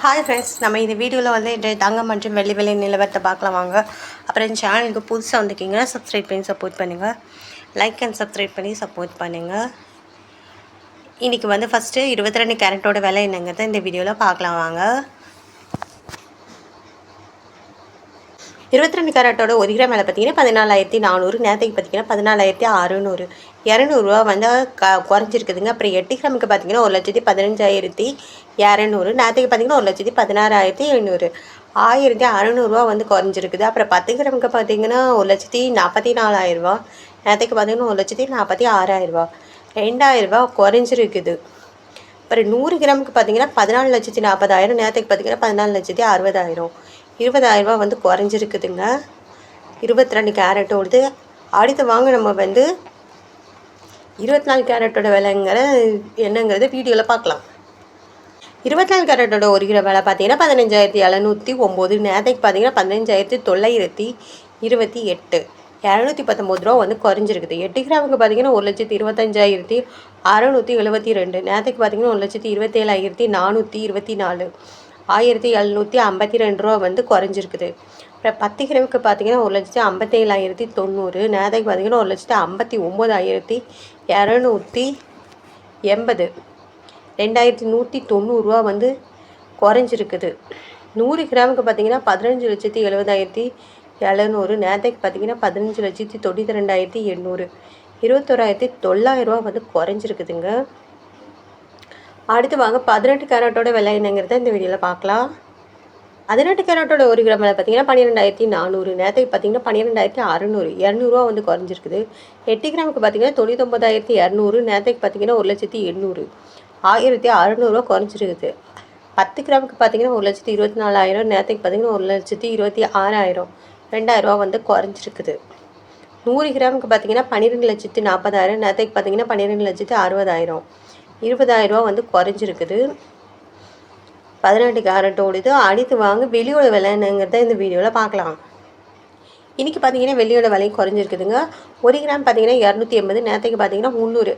Hi friends நம்ம இந்த வீடியோவில் வந்து இன்றைய தங்கம் மற்றும் வெள்ளி வெள்ளி நிலவரத்தை பார்க்கலாம் வாங்க. அப்புறம் சேனலுக்கு புதுசாக வந்திருக்கீங்கன்னா சப்ஸ்கிரைப் பண்ணி சப்போர்ட் பண்ணுங்கள் லைக் அண்ட் சப்ஸ்கிரைப் பண்ணி சப்போர்ட் பண்ணுங்கள் இன்றைக்கி வந்து ஃபஸ்ட்டு இருபத்தி ரெண்டு கேரட்டோட விலை என்னங்கிறத இந்த வீடியோவில் பார்க்கலாம் வாங்க. இருபத்தி ரெண்டு கேரட்டோட ஒரு கிராம் விலை பார்த்தீங்கன்னா பதினாலாயிரத்தி நானூறு நேரத்துக்கு பார்த்தீங்கன்னா பதினாலாயிரத்தி அறுநூறு. இரநூறுவா வந்து க குறைஞ்சிருக்குதுங்க. அப்புறம் எட்டு கிராமுக்கு பார்த்தீங்கன்னா ஒரு லட்சத்தி பதினஞ்சாயிரத்தி இரநூறு நேரத்துக்கு பார்த்தீங்கன்னா ஒரு லட்சத்தி பதினாறாயிரத்தி எழுநூறு. ஆயிரத்தி அறநூறுவா வந்து குறைஞ்சிருக்குது. அப்புறம் பத்து கிராமுக்கு பார்த்தீங்கன்னா ஒரு லட்சத்தி நாற்பத்தி நாலாயிரரூவா நேரத்துக்கு பார்த்தீங்கன்னா ஒரு லட்சத்தி நாற்பத்தி ஆறாயிரரூவா ரெண்டாயிரரூவா குறைஞ்சிருக்குது. அப்புறம் நூறு கிராமுக்கு பார்த்தீங்கன்னா பதினாலு லட்சத்தி நாற்பதாயிரம் நேரத்துக்கு பார்த்தீங்கன்னா பதினாலு லட்சத்தி அறுபதாயிரம். இருபதாயிரரூபா வந்து குறைஞ்சிருக்குதுங்க. இருபத்தி ரெண்டு கேரட்டோடது அடுத்து வாங்க நம்ம வந்து இருபத்தி நாலு கேரட்டோட விலைங்கிற என்னங்கிறது வீடியோவில் பார்க்கலாம். இருபத்தி நாலு கேரட்டோட ஒரு கிலோ விலை பார்த்தீங்கன்னா பதினஞ்சாயிரத்தி எழுநூற்றி ஒம்பது. நேரத்துக்கு பார்த்தீங்கன்னா பதினஞ்சாயிரத்தி தொள்ளாயிரத்தி இருபத்தி எட்டு. இரநூத்தி பத்தொம்பது ரூபா வந்து குறைஞ்சிருக்குது. எட்டு கிராமுக்கு பார்த்தீங்கன்னா ஒரு லட்சத்தி இருபத்தஞ்சாயிரத்தி அறநூற்றி எழுபத்தி ரெண்டு. நேரத்துக்கு பார்த்தீங்கன்னா ஒரு லட்சத்தி இருபத்தேழாயிரத்தி நானூற்றி இருபத்தி நாலு. ஆயிரத்தி எழுநூற்றி ஐம்பத்தி ரெண்டு ரூபா வந்து குறைஞ்சிருக்குது. அப்புறம் பத்து கிராமுக்கு பார்த்தீங்கன்னா ஒரு லட்சத்தி ஐம்பத்தேழாயிரத்தி தொண்ணூறு நேரத்துக்கு பார்த்தீங்கன்னா ஒரு லட்சத்தி ஐம்பத்தி ஒம்பதாயிரத்தி இரநூத்தி எண்பது. ரெண்டாயிரத்தி நூற்றி தொண்ணூறுரூவா வந்து குறைஞ்சிருக்குது. நூறு கிராமுக்கு பார்த்தீங்கன்னா பதினஞ்சு லட்சத்தி எழுபதாயிரத்தி எழுநூறு நேரத்துக்கு பார்த்தீங்கன்னா பதினஞ்சு லட்சத்தி தொண்ணூற்றி ரெண்டாயிரத்தி எண்ணூறு. இருபத்தோராயிரத்தி தொள்ளாயிரரூவா வந்து குறைஞ்சிருக்குதுங்க. அடுத்து வாங்க பதினெட்டு கேரட்டோட விலை என்னங்கிறத இந்த வீடியோவில் பார்க்கலாம். பதினெட்டு கேரட்டோட ஒரு கிராம் விலை பார்த்தீங்கன்னா பன்னிரெண்டாயிரத்தி நானூறு. நேரத்துக்கு பார்த்தீங்கன்னா பன்னிரெண்டாயிரத்தி அறுநூறு. இரநூறுவா வந்து குறைஞ்சிருக்குது. எட்டு கிராமுக்கு பார்த்தீங்கன்னா தொண்ணூத்தொம்பதாயிரத்தி இரநூறு. நேரத்துக்கு பார்த்தீங்கன்னா ஒரு லட்சத்தி எண்ணூறு. ஆயிரத்தி அறநூறுவா குறைஞ்சிருக்குது. பத்து கிராமுக்கு பார்த்தீங்கன்னா ஒரு லட்சத்தி இருபத்தி நாலாயிரம் நேரத்துக்கு பார்த்தீங்கன்னா ஒரு லட்சத்தி இருபத்தி ஆறாயிரம். ரெண்டாயிரரூவா வந்து குறைஞ்சிருக்குது. நூறு கிராமுக்கு பார்த்தீங்கன்னா பன்னிரெண்டு லட்சத்தி நாற்பதாயிரம். நேரத்துக்கு பார்த்தீங்கன்னா பன்னிரெண்டு லட்சத்தி அறுபதாயிரம். இருபதாயிரரூவா வந்து குறைஞ்சிருக்குது. பதினெட்டு கேரட்டோடது அடுத்து வாங்க வெளியோட விலைங்கிறத இந்த வீடியோவில் பார்க்கலாம். இன்றைக்கி பார்த்தீங்கன்னா வெள்ளியோட விலை குறைஞ்சிருக்குதுங்க. ஒரு கிராம் பார்த்தீங்கன்னா இரநூத்தி எண்பது நேரத்துக்கு பார்த்தீங்கன்னா முந்நூறு.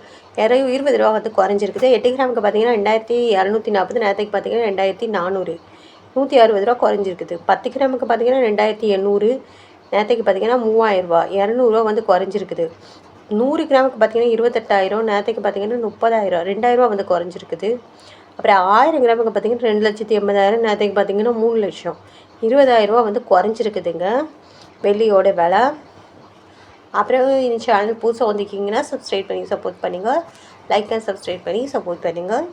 இரவு இருபது ரூபா வந்து குறைஞ்சிருக்குது. எட்டு கிராமுக்கு பார்த்தீங்கன்னா ரெண்டாயிரத்தி இரநூத்தி நாற்பது நேரத்துக்கு பார்த்தீங்கன்னா ரெண்டாயிரத்தி நானூறு. நூற்றி அறுபது ரூபா குறைஞ்சிருக்குது. பத்து கிராமுக்கு பார்த்தீங்கன்னா ரெண்டாயிரத்தி எண்ணூறு நேரத்துக்கு பார்த்தீங்கன்னா மூவாயிரரூபா. இரநூறுவா வந்து குறைஞ்சிருக்குது. நூறு கிராமுக்கு பார்த்தீங்கன்னா இருபத்தெட்டாயிரம் நேரத்துக்கு பார்த்தீங்கன்னா முப்பதாயிரம் ரெண்டாயிரரூவா வந்து குறைஞ்சிருக்குது. அப்புறம் ஆயிரம் கிராமுக்கு பார்த்தீங்கன்னா ரெண்டு லட்சத்தி எண்பதாயிரம் நேரத்துக்கு பார்த்தீங்கன்னா மூணு லட்சம். இருபதாயிரரூவா வந்து குறைஞ்சிருக்குதுங்க. வெள்ளியோட விலை. அப்புறம் இந்த சேனல் புதுசாக வந்திருக்கீங்கன்னா சப்ஸ்கிரைப் பண்ணி சப்போர்ட் பண்ணுங்கள் லைக் அண்ட் சப்ஸ்கிரைப் பண்ணி சப்போர்ட் பண்ணுங்கள்